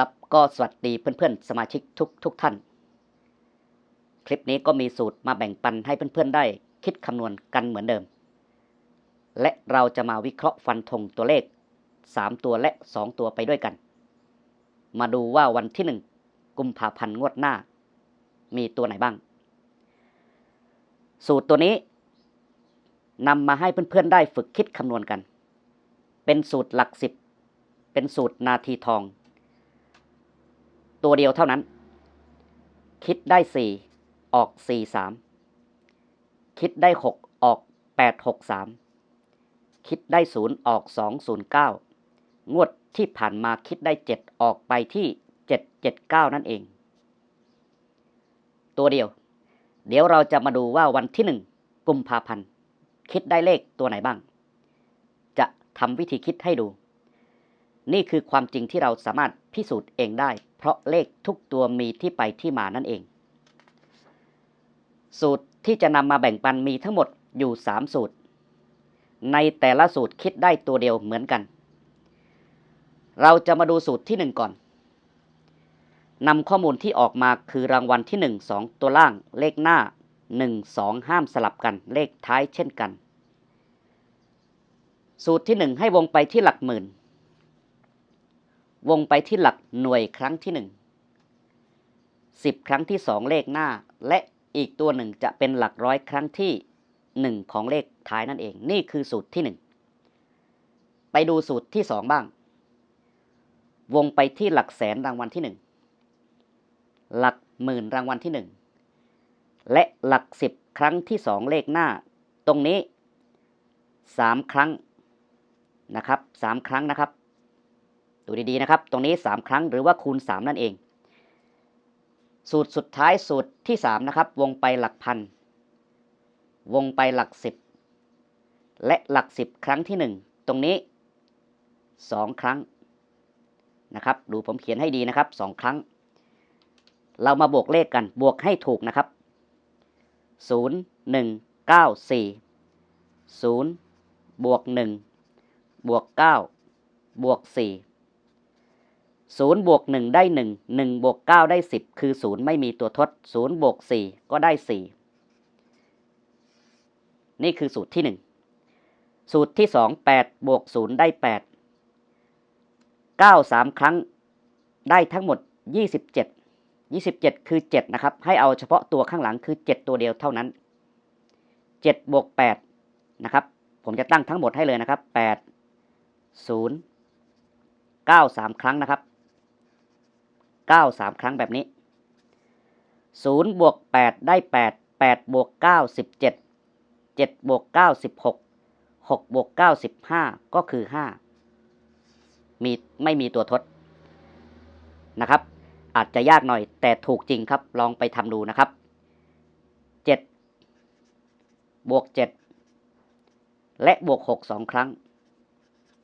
ครับก็สวัสดีเพื่อนๆ สมาชิกทุกทุกท่าน คลิปนี้ก็มีสูตรมาแบ่งปันให้เพื่อนๆได้ คิดคำนวณกันเหมือนเดิม และเราจะมาวิเคราะห์ฟันธงตัวเลข 3 ตัวและ 2 ตัวไปด้วยกัน มาดูว่าวันที่ 1 กุมภาพันธ์งวดหน้า มีตัวไหนบ้าง สูตรตัวนี้นำมาให้เพื่อนๆได้ฝึกคิดคำนวณกัน เป็นสูตรหลักสิบเป็นสูตรนาทีทอง ตัวเดียวเท่านั้น คิดได้สี่ออกสี่สามคิดได้หกออกแปดหกสามคิดได้ศูนย์ออกสองศูนย์เก้างวดที่ผ่านมาคิดได้เจ็ดออกไปที่เจ็ดเจ็ดเก้านั่นเอง ตัวเดียว เดี๋ยวเราจะมาดูว่าวันที่หนึ่งกุมภาพันธ์คิดได้เลขตัวไหนบ้าง จะทำวิธีคิดให้ดู นี่คือความจริงที่เราสามารถพิสูจน์เองได้ เพราะเลขทุกตัวมีที่ไปที่มานั่นเอง สูตรที่จะนำมาแบ่งปันมีทั้งหมดอยู่ 3 สูตร ในแต่ละสูตรคิดได้ตัวเดียวเหมือนกัน เราจะมาดูสูตรที่ 1 ก่อนนำข้อมูลที่ออกมาคือรางวัลที่ 1 2 ตัวล่าง เลขหน้า 1 2 ห้ามสลับกัน เลขท้ายเช่นกัน สูตรที่ 1 ให้วงไปที่หลักหมื่น วงไปที่หลักหน่วยครั้งที่1 10ครั้งที่2เลขหน้า และอีกตัวหนึ่งจะเป็นหลักร้อยครั้งที่1ของเลขท้ายนั่นเอง นี่คือสูตรที่1ไปดูสูตรที่2บ้าง วงไปที่หลักแสนรางวัลที่1หลักหมื่นรางวัลที่1และหลัก10ครั้งที่2เลขหน้า ตรงนี้3ครั้งนะครับ3ครั้งนะครับ ดูดีๆนะครับ ตรงนี้ 3 ครั้งหรือว่าคูณ 3 นั่นเอง สูตรสุดท้ายสูตรที่ 3 นะครับ วงไปหลักพัน วงไปหลัก 10 และหลัก 10 ครั้งที่ 1 ตรงนี้ 2 ครั้งนะครับ ดูผมเขียนให้ดีนะครับ 2 ครั้ง เรามาบวกเลขกัน บวกให้ถูกนะครับ 0 1 9 4 0บวก1บวก9บวก4 0บวก1ได้ 1 1บวก9ได้ 10 คือ 0 ไม่มีตัวทด 0บวก4ก็ได้ 4 นี่คือสูตรที่ 1 สูตรที่ 2 8บวก0ได้ 8 9 3 ครั้งได้ทั้งหมด 27 27 คือ 7 นะครับ ให้เอาเฉพาะตัวข้างหลังคือ 7 ตัวเดียวเท่านั้น 7บวก8นะครับ ผมจะตั้งทั้งหมดให้เลยนะครับ 8 0 9 3 ครั้งนะครับ 9 3 ครั้งแบบนี้ 0 บวก 8 ได้ 8 8 บวก 9 17 7 บวก 9 16 6 บวก 9 15 ก็คือ 5 มีไม่มีตัวทดนะครับ อาจจะยากหน่อยแต่ถูกจริงครับ ลองไปทำดูนะครับ 7 บวก 7 และบวก 6 2 ครั้ง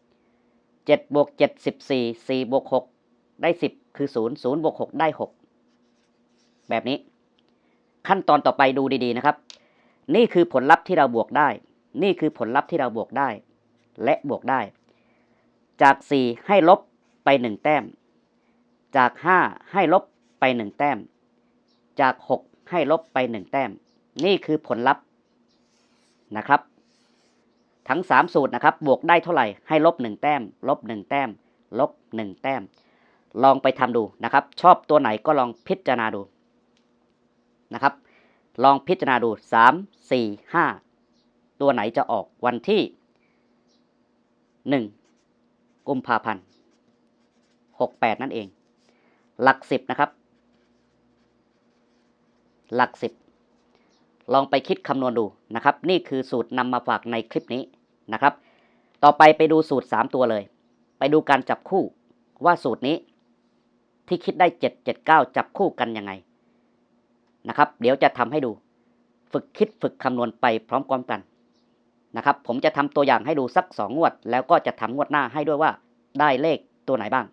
7บวก7 14 4บวก6ได้ 10 คือ0 0บวก6ได้6แบบนี้ ขั้นตอนต่อไปดูดีๆนะครับ นี่คือผลลัพธ์ที่เราบวกได้ นี่คือผลลัพธ์ที่เราบวกได้ และบวกได้ จาก 4 ให้ลบไป 1 แต้ม จาก 5 ให้ลบไป 1 แต้ม จาก 6 ให้ลบไป 1 แต้ม นี่คือผลลัพธ์นะครับ ทั้ง 3 สูตรนะครับ บวกได้เท่าไหร่ ให้ลบ 1 แต้ม ลบ 1 แต้ม ลบ 1 แต้ม ลองไปทำดูนะครับ ชอบตัวไหนก็ลองพิจารณาดูนะครับ ลองพิจารณาดู 3 4 5 ตัวไหนจะออกวันที่ 1 กุมภาพันธ์68 นั่นเอง หลัก 10 นะครับ หลัก 10 ลองไปคิดคำนวณดูนะครับ นี่คือสูตรนำมาฝากในคลิปนี้นะครับ ต่อไปไปดูสูตร 3 ตัวเลย ไปดูการจับคู่ว่าสูตรนี้ ที่คิดได้ 7 7 9 จับคู่กันยังไงนะครับ เดี๋ยวจะทำให้ดู ฝึกคิดฝึกคำนวณไปพร้อมๆกันนะครับ ผมจะทำตัวอย่างให้ดูสัก 2 งวด แล้วก็จะทำงวดหน้าให้ด้วยว่าได้เลขตัวไหนบ้าง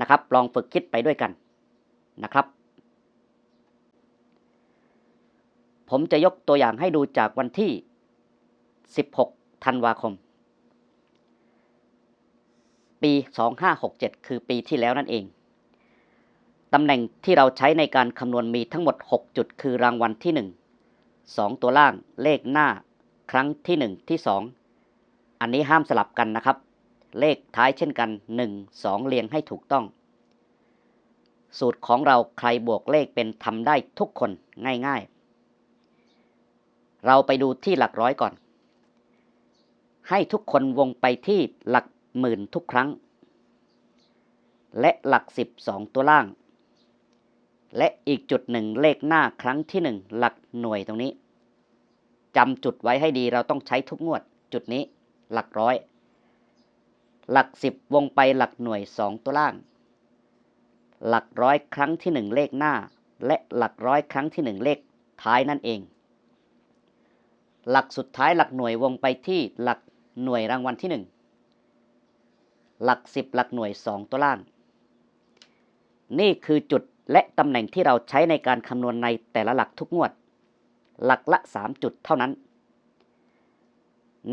นะครับ ลองฝึกคิดไปด้วยกันนะครับ ผมจะยกตัวอย่างให้ดูจากวันที่ 16 ธันวาคม ปี 2567 คือปีที่แล้วนั่นเอง ตำแหน่งที่เราใช้ในการคำนวณมีทั้งหมด 6 จุด คือรางวัลที่ 1 2 ตัวล่าง เลขหน้า ครั้งที่ 1 ที่ 2 อันนี้ห้ามสลับกันนะครับ เลขท้ายเช่นกัน 1 2 เรียงให้ถูกต้อง สูตรของเราใครบวกเลขเป็นทำได้ทุกคนง่ายๆ เราไปดูที่หลักร้อยก่อน ให้ทุกคนวงไปที่หลักหมื่นทุกครั้ง และหลักสิบสองตัวล่าง และอีกจุดหนึ่งเลขหน้าครั้งที่หนึ่งหลักหน่วยตรงนี้จำจุดไว้ให้ดีเราต้องใช้ทุกงวด จุดนี้ หลักร้อย หลักสิบวงไปหลักหน่วยสองตัวล่าง หลักร้อยครั้งที่หนึ่งเลขหน้า และหลักร้อยครั้งที่หนึ่งเลขท้ายนั่นเอง หลักสุดท้ายหลักหน่วยวงไปที่หลักหน่วยรางวัลที่หนึ่งหลักสิบหลักหน่วยสองตัวล่าง นี่คือจุด และตำแหน่งที่เราใช้ในการคำนวณในแต่ละหลักทุกงวด หลักละ 3 จุดเท่านั้น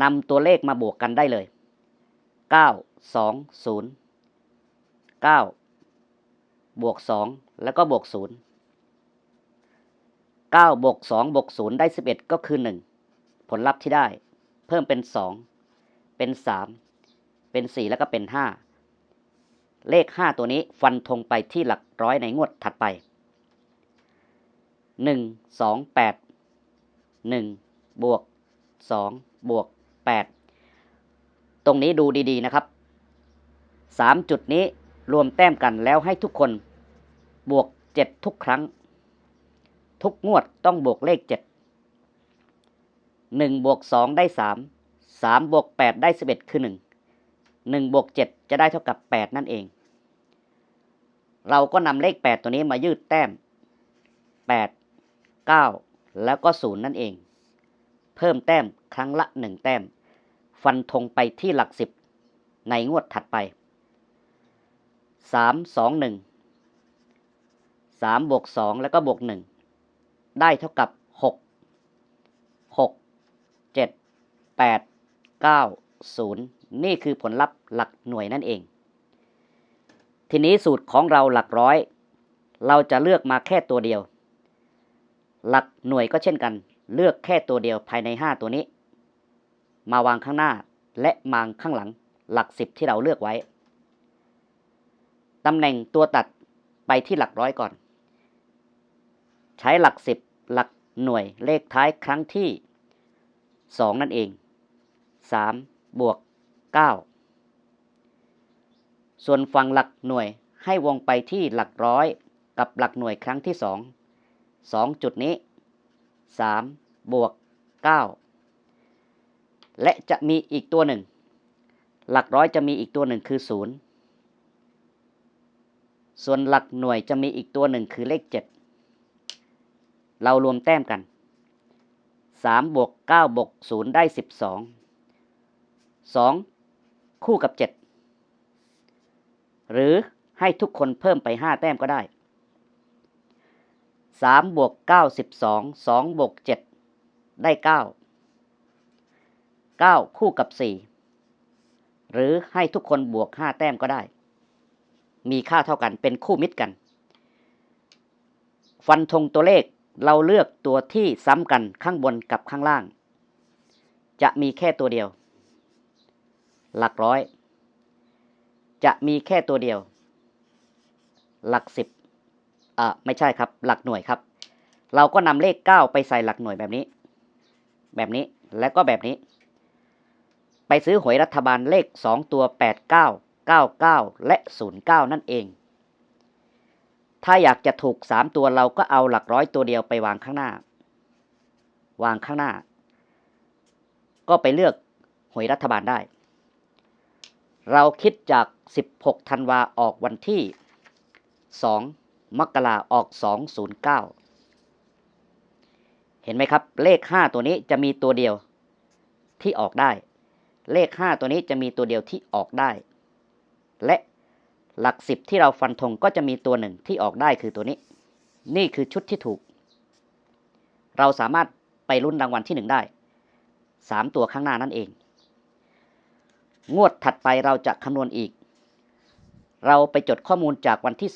นำตัวเลขมาบวกกันได้เลย 9 2 0 9 บวก 2 แล้วก็บวก 0 9 บวก 2 บวก 0 ได้ 11 ก็คือ 1 ผลลัพธ์ที่ได้ เพิ่มเป็น 2 เป็น 3 เป็น 4 แล้วก็เป็น 5 เลข 5 ตัวนี้ฟันธงไปที่หลักร้อยในงวดถัดไป 1 2 8 1 บวก 2 บวก 8 ตรงนี้ดูดีๆนะครับ 3 จุดนี้รวมแต้มกันแล้วให้ทุกคนบวก 7 ทุกครั้ง ทุกงวดต้องบวกเลข 7 1บวก2ได้ 3 3บวก8ได้ 11 คือ 1 1บวก7จะได้เท่ากับ 8 นั่นเอง เราก็นำเลข 8 ตัวนี้มายืดแต้ม 8 9 แล้วก็ 0 นั่นเอง เพิ่มแต้มครั้งละ 1 แต้ม ฟันธงไปที่หลัก 10 ในงวดถัดไป 3 2 1 3บวก2แล้วก็บวก 1 ได้เท่ากับ 6 6 7 8 9 0 นี่คือผลลัพธ์หลักหน่วยนั่นเอง ทีนี้สูตรของเราหลักร้อย เราจะเลือกมาแค่ตัวเดียว หลักหน่วยก็เช่นกัน เลือกแค่ตัวเดียวภายใน 5 ตัวนี้ มาวางข้างหน้าและมางข้างหลัง หลัก 10 ที่เราเลือกไว้ ตำแหน่งตัวตัดไปที่หลักร้อยก่อน ใช้หลัก 10 หลักหน่วยเลขท้ายครั้งที่ 2 นั่นเอง 3 บวก 9 ส่วนฝั่งหลักหน่วยให้วงไปที่หลักร้อยกับหลักหน่วยครั้งที่ 2 2 จุดนี้ 3 บวก 9 และจะมีอีกตัวหนึ่ง หลักร้อยจะมีอีกตัวหนึ่งคือ 0 ส่วนหลักหน่วยจะมีอีกตัวหนึ่งคือเลข 7 เรารวมแต้มกัน 3 บวก 9 บวก 0 ได้ 12 2 คู่กับ 7 หรือให้ทุกคนเพิ่มไป 5 แต้มก็ได้ 3 บวก 9 12 2 บวก 7 ได้ 9 9 คู่กับ 4 หรือให้ทุกคนบวก 5 แต้มก็ได้ มีค่าเท่ากันเป็นคู่มิตรกัน ฟันธงตัวเลขเราเลือกตัวที่ซ้ำกันข้างบนกับข้างล่าง จะมีแค่ตัวเดียว หลักร้อย จะมีแค่ตัวเดียว หลักสิบอ่าไม่ใช่ครับ หลักหน่วยครับ เราก็นำเลข 9 ไปใส่หลักหน่วยแบบนี้ แบบนี้และก็แบบนี้ ไปซื้อหวยรัฐบาลเลข 2 ตัว 89 99 และ 09 นั่นเอง ถ้าอยากจะถูก 3 ตัวเราก็เอาหลักร้อยตัวเดียวไปวางข้างหน้า วางข้างหน้า ก็ไปเลือกหวยรัฐบาลได้ เราคิดจาก 16 ธันวาออกวันที่ 2 มกราออก 209 เห็นไหมครับ เลข 5 ตัวนี้จะมีตัวเดียวที่ออกได้ เลข 5 ตัวนี้จะมีตัวเดียวที่ออกได้ และหลัก 10 ที่เราฟันธงก็จะมีตัวหนึ่งที่ออกได้คือตัวนี้ นี่คือชุดที่ถูก เราสามารถไปลุ้นรางวัลที่ 1 ได้ 3 ตัวข้างหน้านั่นเอง งวดถัดไปเราจะคำนวณอีก เราไปจดข้อมูลจากวันที่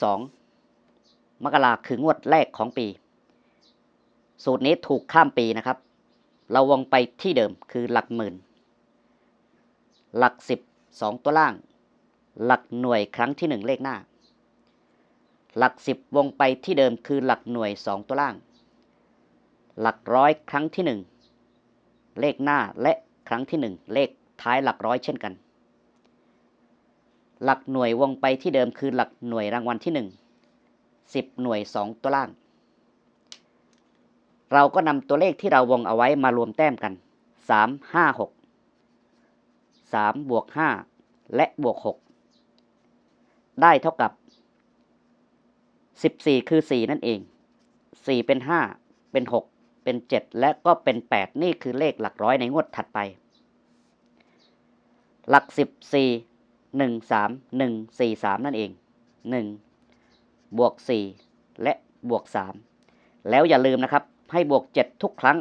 2มกราคืองวดแรกของปี สูตรนี้ถูกข้ามปีนะครับ เราวงไปที่เดิมคือหลักหมื่น หลักสิบสองตัวล่าง หลักหน่วยครั้งที่หนึ่งเลขหน้า หลักสิบวงไปที่เดิมคือหลักหน่วยสองตัวล่าง หลักร้อยครั้งที่หนึ่งเลขหน้าและครั้งที่หนึ่งเลข ท้ายหลักร้อยเช่นกัน หลักหน่วยวงไปที่เดิมคือหลักหน่วยรางวัลที่หนึ่งสิบหน่วยสองตัวล่าง เราก็นำตัวเลขที่เราวงเอาไว้มารวมแต้มกันสามห้าหกสามบวกห้าและบวกหกได้เท่ากับสิบสี่คือสี่นั่นเองสี่เป็นห้าเป็นหกเป็นเจ็ดและก็เป็นแปดนี่คือเลขหลักร้อยในงวดถัดไป หลักสิบสี่หนึ่งสามหนึ่งสี่สามนั่นเองหนึ่งบวกสี่และบวกสามแล้วอย่าลืมนะครับ ให้บวกเจ็ดทุกครั้ง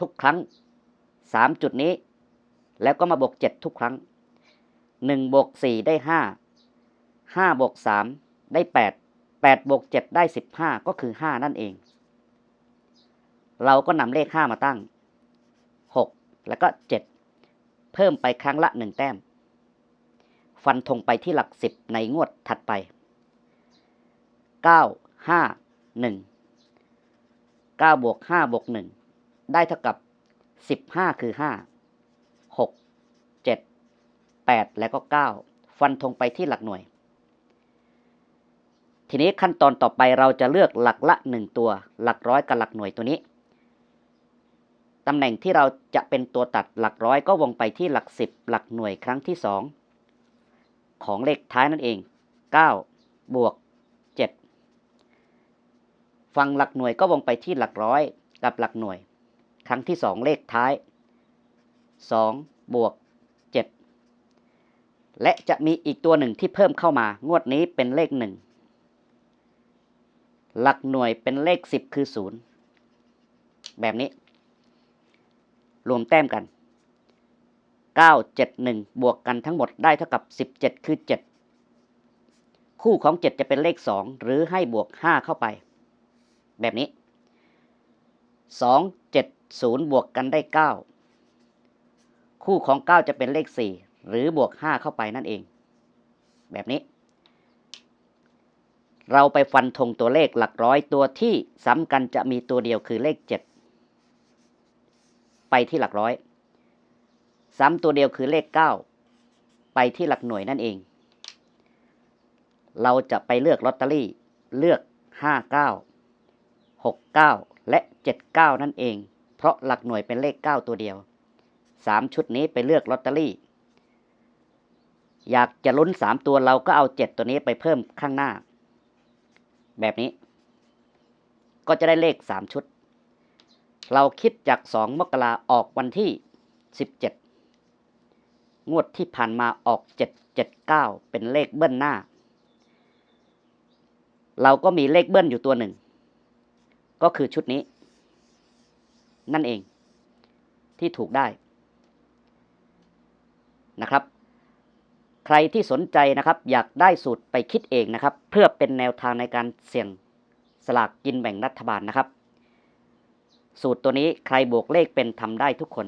ทุกครั้งสามจุดนี้ แล้วก็มาบวกเจ็ดทุกครั้งหนึ่งบวกสี่ได้ห้าห้าบวกสามได้แปดแปดบวกเจ็ดได้สิบห้าก็คือห้านั่นเอง เราก็นำเลขห้ามาตั้งหกแล้วก็เจ็ด เพิ่มไปครั้งละหนึ่งแต้ม ฟันธงไปที่หลักสิบในงวดถัดไปเก้าห้าหนึ่งเก้าบวกห้าบวกหนึ่งได้เท่ากับสิบห้าคือห้าหกเจ็ดแปดแล้วก็เก้าฟันธงไปที่หลักหน่วย ทีนี้ขั้นตอนต่อไปเราจะเลือกหลักละหนึ่งตัว หลักร้อยกับหลักหน่วยตัวนี้ ตำแหน่งที่เราจะเป็นตัวตัดหลักร้อยก็วงไปที่หลักสิบหลักหน่วยครั้งที่สองของเลขท้ายนั่นเองเก้าบวกเจ็ดฟังหลักหน่วยก็วงไปที่หลักร้อยกับหลักหน่วย ครั้งที่สองเลขท้ายสองบวกเจ็ดและจะมีอีกตัวหนึ่งที่เพิ่มเข้ามางวดนี้เป็นเลขหนึ่งหลักหน่วยเป็นเลขสิบคือศูนย์แบบนี้ รวมแต้มกัน 9 7 1 บวกกันทั้งหมดได้เท่ากับ 17 คือ 7 คู่ของ 7 จะเป็นเลข 2 หรือให้บวก 5 เข้าไป แบบนี้ 2 7 0 บวกกันได้ 9 คู่ของ 9 จะเป็นเลข 4 หรือบวก 5 เข้าไปนั่นเอง แบบนี้ เราไปฟันธงตัวเลขหลักร้อยตัวที่ซ้ำกันจะมีตัวเดียวคือเลข 7 ไปที่หลักร้อยซ้ำตัวเดียวคือเลข 9 ไปที่หลักหน่วยนั่นเอง เราจะไปเลือกลอตเตอรี่เลือก 59 69 และ 79 นั่นเอง เพราะหลักหน่วยเป็นเลข 9 ตัวเดียว 3 ชุดนี้ไปเลือกลอตเตอรี่ อยากจะลุ้น 3 ตัวเราก็เอา 7 ตัวนี้ไปเพิ่มข้างหน้า แบบนี้ ก็จะได้เลข 3 ชุด เราคิดจาก2มกราออกวันที่17งวดที่ผ่านมาออก779เป็นเลขเบิ้ลหน้า เราก็มีเลขเบิ้ลอยู่ตัวหนึ่ง ก็คือชุดนี้ นั่นเอง ที่ถูกได้นะครับ ใครที่สนใจนะครับ อยากได้สูตรไปคิดเองนะครับ เพื่อเป็นแนวทางในการเสี่ยงสลากกินแบ่งรัฐบาลนะครับ สูตรตัวนี้ใครบวกเลขเป็นทำได้ทุกคน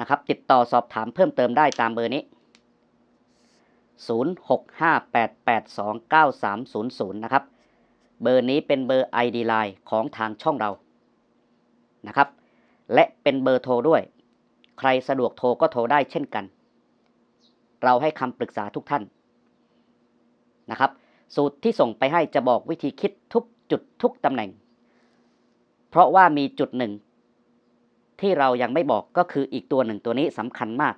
นะครับติดต่อสอบถามเพิ่มเติมได้ตามเบอร์นี้ 0658829300 นะครับ เบอร์นี้เป็นเบอร์ ID Line ของทางช่องเรานะครับ และเป็นเบอร์โทรด้วย ใครสะดวกโทรก็โทรได้เช่นกัน เราให้คำปรึกษาทุกท่านนะครับ สูตรที่ส่งไปให้จะบอกวิธีคิดทุกจุดทุกตำแหน่ง เพราะว่ามีจุดหนึ่ง ที่เรายังไม่บอกก็คืออีกตัวหนึ่งตัวนี้สำคัญมาก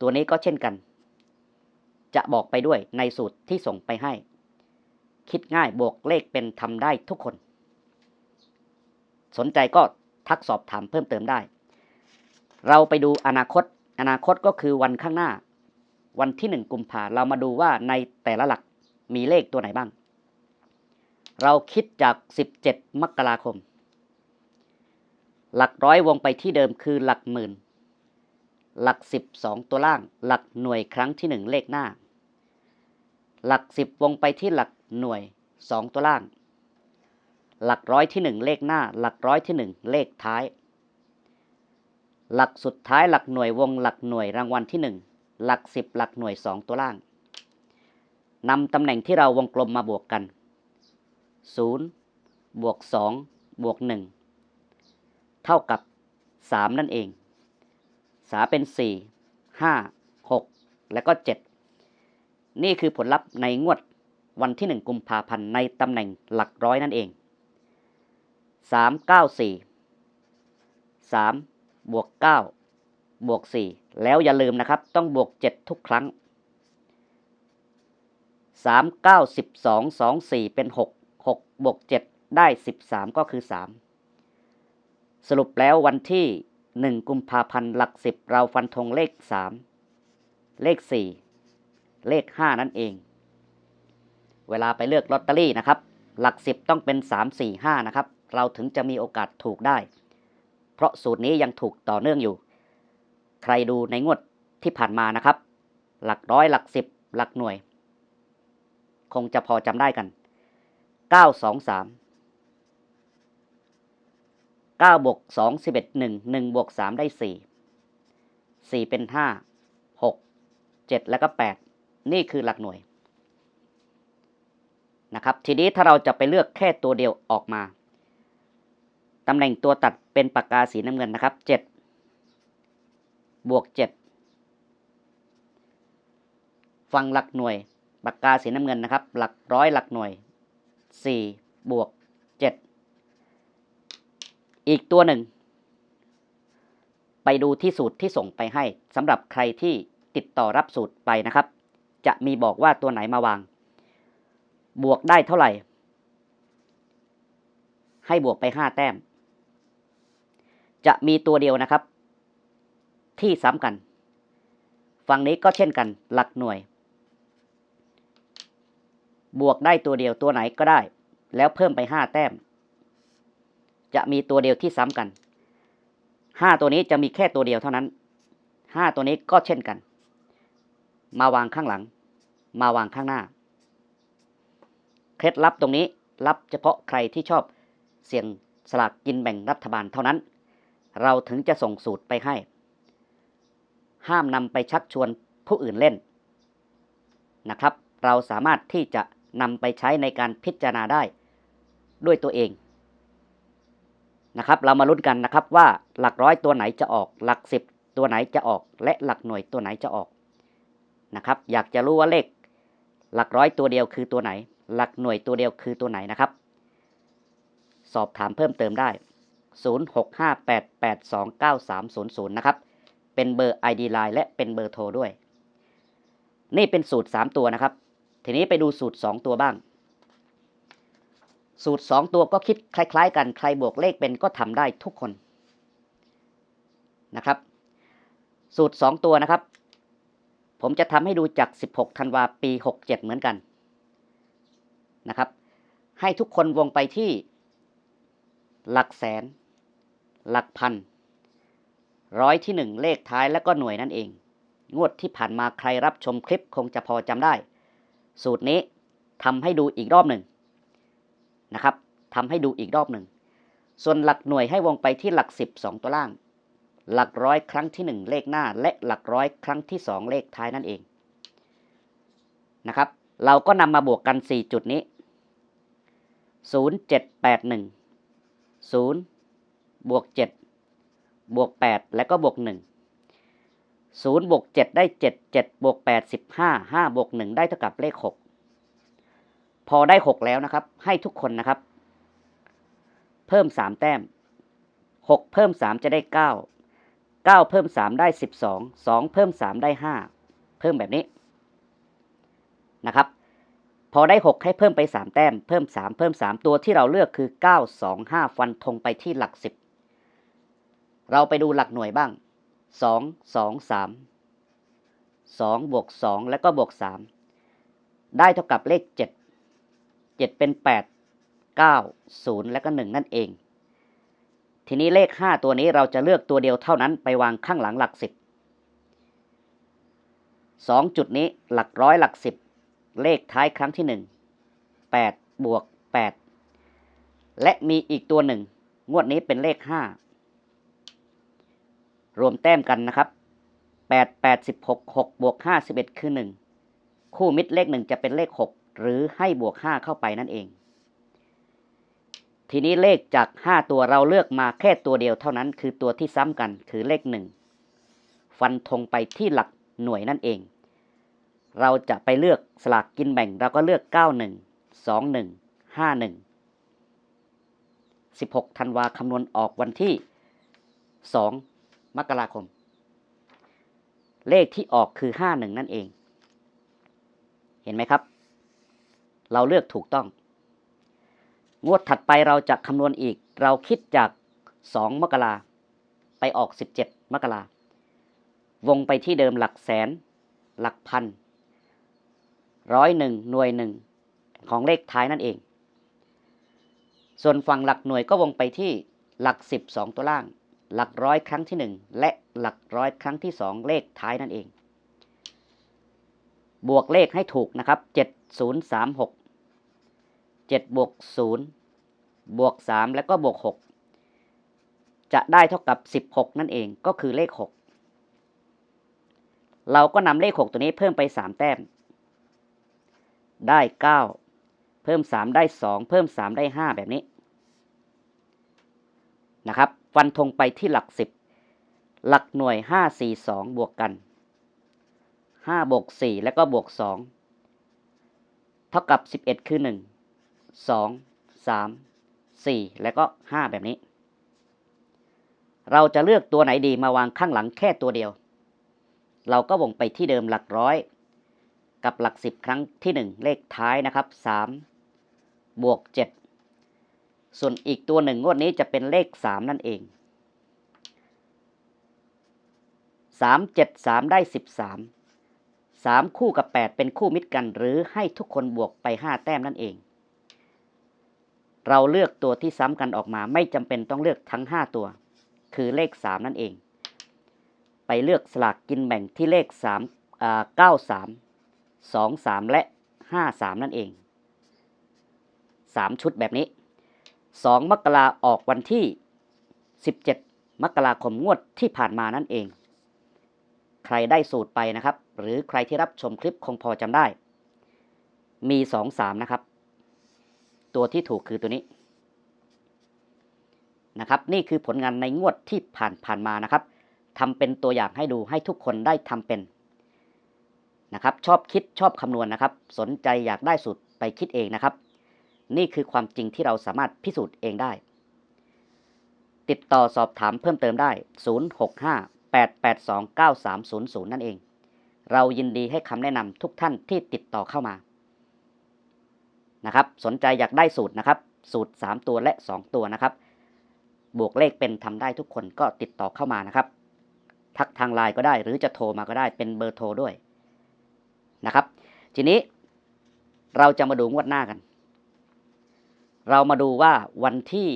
ตัวนี้ก็เช่นกัน จะบอกไปด้วยในสูตรที่ส่งไปให้ คิดง่ายบวกเลขเป็นทำได้ทุกคน สนใจก็ทักสอบถามเพิ่มเติมได้ เราไปดูอนาคต อนาคตก็คือวันข้างหน้า วันที่หนึ่งกุมภาเรามาดูว่าในแต่ละหลักมีเลขตัวไหนบ้าง เราคิดจาก 17 มกราคม หลักร้อยวงไปที่เดิมคือหลักหมื่น หลักสิบสองตัวล่าง หลักหน่วยครั้งที่หนึ่งเลขหน้า หลักสิบวงไปที่หลักหน่วยสองตัวล่าง หลักร้อยที่หนึ่งเลขหน้า หลักร้อยที่หนึ่งเลขท้าย หลักสุดท้ายหลักหน่วยวงหลักหน่วยรางวัลที่หนึ่งหลักสิบหลักหน่วยสองตัวล่างนำตำแหน่งที่เราวงกลมมาบวกกัน ศูนย์บวกสองบวกหนึ่งเท่ากับสามนั่นเองสาเป็นสี่ห้าหกแล้วก็เจ็ดนี่คือผลลัพธ์ในงวดวันที่หนึ่งกุมภาพันธ์ในตำแหน่งหลักร้อยนั่นเองสามเก้าสี่สามบวกเก้าบวกสี่แล้วอย่าลืมนะครับ ต้องบวกเจ็ดทุกครั้งสามเก้าสิบสองสองสี่เป็นหกหก บวกเจ็ดได้สิบสามก็คือสามสรุปแล้ววันที่หนึ่งกุมภาพันธ์หลักสิบเราฟันธงเลขสามเลขสี่เลขห้านั่นเอง เวลาไปเลือกลอตเตอรี่นะครับ หลักสิบต้องเป็นสามสี่ห้านะครับ เราถึงจะมีโอกาสถูกได้ เพราะสูตรนี้ยังถูกต่อเนื่องอยู่ ใครดูในงวดที่ผ่านมานะครับ หลักร้อยหลักสิบหลักหน่วย คงจะพอจำได้กัน เก้าสองสามเก้าบวกสองสิบเอ็ดหนึ่งหนึ่งบวกสามได้สี่สี่เป็นห้าหกเจ็ดแล้วก็แปดนี่คือหลักหน่วยนะครับ ทีนี้ถ้าเราจะไปเลือกแค่ตัวเดียวออกมาตำแหน่งตัวตัดเป็นปากกาสีน้ำเงินนะครับเจ็ดบวกเจ็ดฟังหลักหน่วยปากกาสีน้ำเงินนะครับ หลักร้อยหลักหน่วย สี่บวกเจ็ดอีกตัวหนึ่ง ไปดูที่สูตรที่ส่งไปให้สำหรับใครที่ติดต่อรับสูตรไปนะครับ จะมีบอกว่าตัวไหนมาวาง บวกได้เท่าไหร่ ให้บวกไปห้าแต้ม จะมีตัวเดียวนะครับ ที่ซ้ำกัน ฝั่งนี้ก็เช่นกันหลักหน่วย บวกได้ตัวเดียวตัวไหนก็ได้ แล้วเพิ่มไปห้าแต้ม จะมีตัวเดียวที่ซ้ำกันห้าตัวนี้จะมีแค่ตัวเดียวเท่านั้นห้าตัวนี้ก็เช่นกัน มาวางข้างหลัง มาวางข้างหน้า เคล็ดลับตรงนี้รับเฉพาะใครที่ชอบเสี่ยงสลากกินแบ่งรัฐบาลเท่านั้น เราถึงจะส่งสูตรไปให้ ห้ามนำไปชักชวนผู้อื่นเล่นนะครับ เราสามารถที่จะ นำไปใช้ในการพิจารณาได้ด้วยตัวเองนะครับ เรามาลุ้นกันนะครับว่าหลักร้อยตัวไหนจะออก หลักสิบตัวไหนจะออก และหลักหน่วยตัวไหนจะออกนะครับ อยากจะรู้ว่าเลข หลักร้อยตัวเดียวคือตัวไหน หลักหน่วยตัวเดียวคือตัวไหนนะครับ สอบถามเพิ่มเติมได้ 0658829300 นะครับ เป็นเบอร์ ID Line และเป็นเบอร์โทรด้วย นี่เป็นสูตร 3 ตัวนะครับ ทีนี้ไปดูสูตร 2 ตัวบ้าง สูตร 2 ตัวก็คิดคล้าย ๆ กันใครบวกเลขเป็นก็ทำได้ทุกคนนะครับ สูตร 2 ตัวนะครับ ผมจะทำให้ดูจาก 16 ธันวาปี 67 เหมือนกันนะครับ ให้ทุกคนวงไปที่ หลักแสน หลักพัน ร้อยที่หนึ่งเลขท้ายและก็หน่วยนั่นเอง งวดที่ผ่านมาใครรับชมคลิปคงจะพอจำได้ สูตรนี้ทำให้ดูอีกรอบหนึ่งนะครับทำให้ดูอีกรอบหนึ่ง ส่วนหลักหน่วยให้วงไปที่หลักสิบสองตัวล่าง หลักร้อยครั้งที่หนึ่งเลขหน้า และหลักร้อยครั้งที่สองเลขท้ายนั่นเองนะครับ เราก็นำมาบวกกัน 4 จุดนี้ 0781 0บวก7บวก 8 แล้วก็บวก 1 0บวก7ได้ 7 7บวก8 15 5บวก1ได้เท่ากับเลข 6 พอได้ 6 แล้วนะครับ ให้ทุกคนนะครับ เพิ่ม 3 แต้ม 6 เพิ่ม 3 จะได้ 9 9 เพิ่ม 3 ได้ 12 2 เพิ่ม 3 ได้ 5 เพิ่มแบบนี้นะครับ พอได้ 6 ให้เพิ่มไป 3 แต้ม เพิ่ม 3 เพิ่ม 3 ตัวที่เราเลือกคือ 9 2 5 ฟันธงไปที่หลัก 10 เราไปดูหลักหน่วยบ้าง 2 2 3 2บวก2แล้วก็บวก3ได้เท่ากับเลข7 7เป็น8 9 0แล้วก็1นั่นเอง ทีนี้เลข5ตัวนี้เราจะเลือกตัวเดียวเท่านั้นไปวางข้างหลังหลัก10 2จุดนี้หลักร้อยหลัก10เลขท้ายครั้งที่หนึ่งแปดบวกแปดและมีอีกตัวหนึ่งงวดนี้เป็นเลขห้า รวมแต้มกันนะครับแปดแปดสิบหกหกบวกห้าสิบเอ็ดคือหนึ่งคู่มิตรเลขหนึ่งจะเป็นเลขหกหรือให้บวกห้าเข้าไปนั่นเอง ทีนี้เลขจากห้าตัวเราเลือกมาแค่ตัวเดียวเท่านั้น คือตัวที่ซ้ำกันคือเลขหนึ่งฟันธงไปที่หลักหน่วยนั่นเอง เราจะไปเลือกสลากกินแบ่งเราก็เลือก 91 21 51 16ธันวาคำนวณออกวันที่ 2 มกราคม เลขที่ออกคือ51นั่นเอง เห็นไหมครับ เราเลือกถูกต้อง งวดถัดไปเราจะคำนวณอีก เราคิดจาก2มกราไปออก17มกราวงไปที่เดิมหลักแสน หลักพันร้อยหนึ่งหน่วยหนึ่งของเลขท้ายนั่นเอง ส่วนฝั่งหลักหน่วยก็วงไปที่หลักสิบสองตัวล่าง หลักร้อยครั้งที่หนึ่งและหลักร้อยครั้งที่สองเลขท้ายนั่นเอง บวกเลขให้ถูกนะครับเจ็ดศูนย์สามหกเจ็ดบวกศูนย์บวกสามแล้วก็บวกหกจะได้เท่ากับสิบหกนั่นเองก็คือเลขหกเราก็นำเลขหกตัวนี้เพิ่มไปสามแต้ม ได้เก้าเพิ่มสามได้สองเพิ่มสามได้ห้าแบบนี้นะครับ ฟันธงไปที่หลักสิบ หลักหน่วยห้าสี่สองบวกกันห้าบวกสี่แล้วก็บวกสองเท่ากับสิบเอ็ดคือหนึ่งสองสามสี่แล้วก็ห้าแบบนี้ เราจะเลือกตัวไหนดีมาวางข้างหลังแค่ตัวเดียว เราก็วงไปที่เดิมหลักร้อย กับหลักสิบครั้งที่หนึ่งเลขท้ายนะครับสามบวกเจ็ด ส่วนอีกตัวหนึ่งงวดนี้จะเป็นเลขสามนั่นเองสามเจ็ดสามได้สิบสามสามคู่กับแปดเป็นคู่มิตรกันหรือให้ทุกคนบวกไปห้าแต้มนั่นเอง เราเลือกตัวที่ซ้ำกันออกมาไม่จำเป็นต้องเลือกทั้งห้าตัว คือเลขสามนั่นเอง ไปเลือกสลากกินแบ่งที่เลขสามเก้าสามสองสามและห้าสามนั่นเองสามชุดแบบนี้ สองมกราออกวันที่สิบเจ็ดมกราคมงวดที่ผ่านมานั่นเอง ใครได้สูตรไปนะครับ หรือใครที่รับชมคลิปคงพอจำได้ มีสองสามนะครับ ตัวที่ถูกคือตัวนี้นะครับ นี่คือผลงานในงวดที่ผ่านผ่านมานะครับทำเป็นตัวอย่างให้ดูให้ทุกคนได้ทำเป็นนะครับ ชอบคิดชอบคำนวณนะครับ สนใจอยากได้สูตรไปคิดเองนะครับ นี่คือความจริงที่เราสามารถพิสูจน์เองได้ ติดต่อสอบถามเพิ่มเติมได้ 0658829300 นั่นเอง เรายินดีให้คำแนะนำทุกท่านที่ติดต่อเข้ามานะครับ สนใจอยากได้สูตรนะครับ สูตร 3 ตัวและ 2 ตัวนะครับ บวกเลขเป็นทำได้ทุกคนก็ติดต่อเข้ามานะครับ ทักทางไลน์ก็ได้หรือจะโทรมาก็ได้เป็นเบอร์โทรด้วยนะครับ ทีนี้เราจะมาดูงวดหน้ากัน เรามาดูว่าวันที่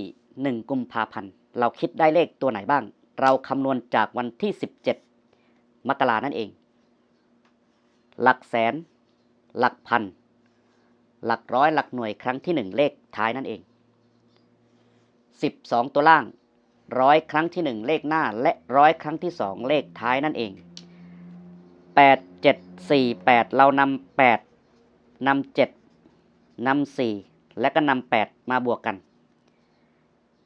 หนึ่งกุมภาพันธ์ เราคิดได้เลขตัวไหนบ้าง เราคำนวณจากวันที่สิบเจ็ดมกรานั่นเอง หลักแสน หลักพัน หลักร้อยหลักหน่วยครั้งที่หนึ่งเลขท้ายนั่นเองสิบสองตัวล่างร้อยครั้งที่หนึ่งเลขหน้าและร้อยครั้งที่สองเลขท้ายนั่นเองแปดเจ็ดสี่แปดเรานำแปดนำเจ็ดนำสี่ และก็นำแปดมาบวกกัน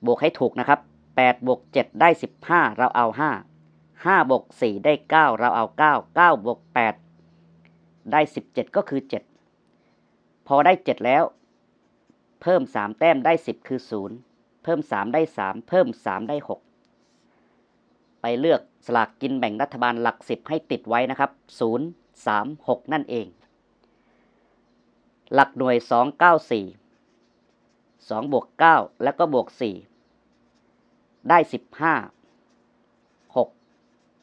บวกให้ถูกนะครับแปดบวกเจ็ดได้สิบห้าเราเอาห้าห้าบวกสี่ได้เก้าเราเอาเก้าเก้าบวกแปดได้สิบเจ็ดก็คือเจ็ดพอได้เจ็ดแล้ว เพิ่มสามแต้มได้สิบคือศูนย์เพิ่มสามได้สามเพิ่มสามได้หกไปเลือกสลากกินแบ่งรัฐบาลหลักสิบให้ติดไว้นะครับ 0 3 6 นั่นเอง หลักหน่วย 2 9 4 2บวก9แล้วก็บวก 4 ได้ 15 6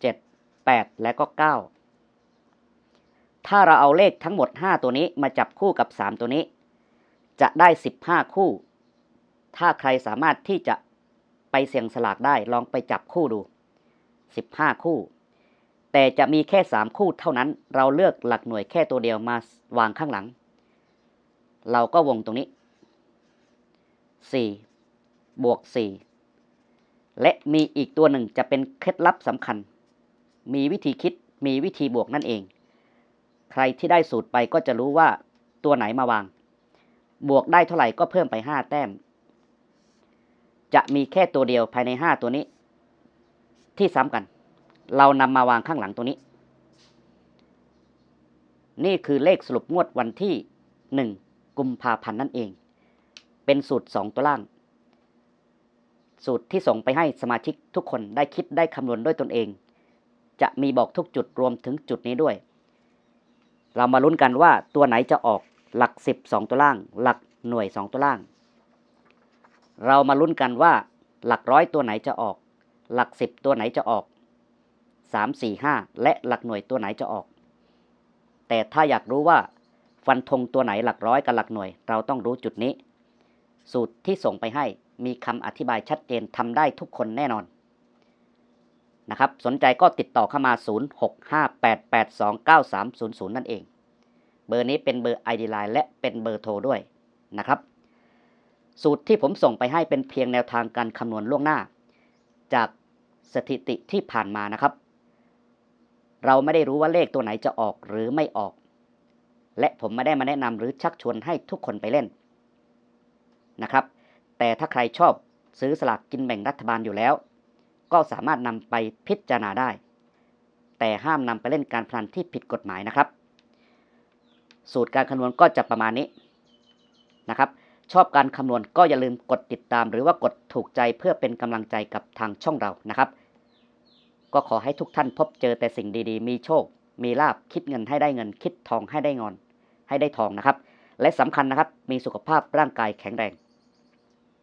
7 8 แล้วก็ 9 ถ้าเราเอาเลขทั้งหมด 5 ตัวนี้มาจับคู่กับ 3 ตัวนี้ จะได้ 15 คู่ ถ้าใครสามารถที่จะไปเสี่ยงสลากได้ลองไปจับคู่ดู 15 คู่ แต่จะมีแค่สามคู่เท่านั้น เราเลือกหลักหน่วยแค่ตัวเดียวมาวางข้างหลัง เราก็วงตรงนี้ 4 บวก 4 และมีอีกตัวหนึ่งจะเป็นเคล็ดลับสำคัญ มีวิธีคิดมีวิธีบวกนั่นเอง ใครที่ได้สูตรไปก็จะรู้ว่าตัวไหนมาวาง บวกได้เท่าไหร่ก็เพิ่มไป 5 แต้ม จะมีแค่ตัวเดียวภายใน 5 ตัวนี้ ที่ซ้ำกัน เรานำมาวางข้างหลังตัวนี้ นี่คือเลขสรุปงวดวันที่ 1 กุมภาพันธ์นั่นเอง เป็นสูตร 2 ตัวล่าง สูตรที่ส่งไปให้สมาชิกทุกคนได้คิดได้คำนวณด้วยตนเอง จะมีบอกทุกจุดรวมถึงจุดนี้ด้วย เรามาลุ้นกันว่าตัวไหนจะออกหลัก 10 2 ตัวล่าง หลักหน่วย 2 ตัวล่าง เรามาลุ้นกันว่า หลักร้อยตัวไหนจะออก หลัก 10 ตัวไหนจะออก 3 4 5 และหลักหน่วยตัวไหนจะออก แต่ถ้าอยากรู้ว่าฟันธงตัวไหนหลักร้อยกับหลักหน่วย เราต้องรู้จุดนี้ สูตรที่ส่งไปให้มีคำอธิบายชัดเจนทำได้ทุกคนแน่นอนนะครับ สนใจก็ติดต่อเข้ามา 0658829300 นั่นเอง เบอร์นี้เป็นเบอร์ ID Line และเป็นเบอร์โทรด้วยนะครับ สูตรที่ผมส่งไปให้เป็นเพียงแนวทางการคำนวณล่วงหน้า จากสถิติที่ผ่านมานะครับ เราไม่ได้รู้ว่าเลขตัวไหนจะออกหรือไม่ออก และผมไม่ได้มาแนะนำหรือชักชวนให้ทุกคนไปเล่น นะครับ แต่ถ้าใครชอบซื้อสลากกินแบ่งรัฐบาลอยู่แล้ว ก็สามารถนำไปพิจารณาได้ แต่ห้ามนำไปเล่นการพนันที่ผิดกฎหมายนะครับ สูตรการคำนวณก็จะประมาณนี้นะครับ ชอบการคำนวณก็อย่าลืมกดติดตาม หรือว่ากดถูกใจเพื่อเป็นกำลังใจกับทางช่องเรานะครับ ก็ขอให้ทุกท่านพบเจอแต่สิ่งดีๆ มีโชค มีลาบคิดเงินให้ได้เงิน คิดทองให้ได้งอน ให้ได้ทองนะครับ และสำคัญนะครับมีสุขภาพร่างกายแข็งแรง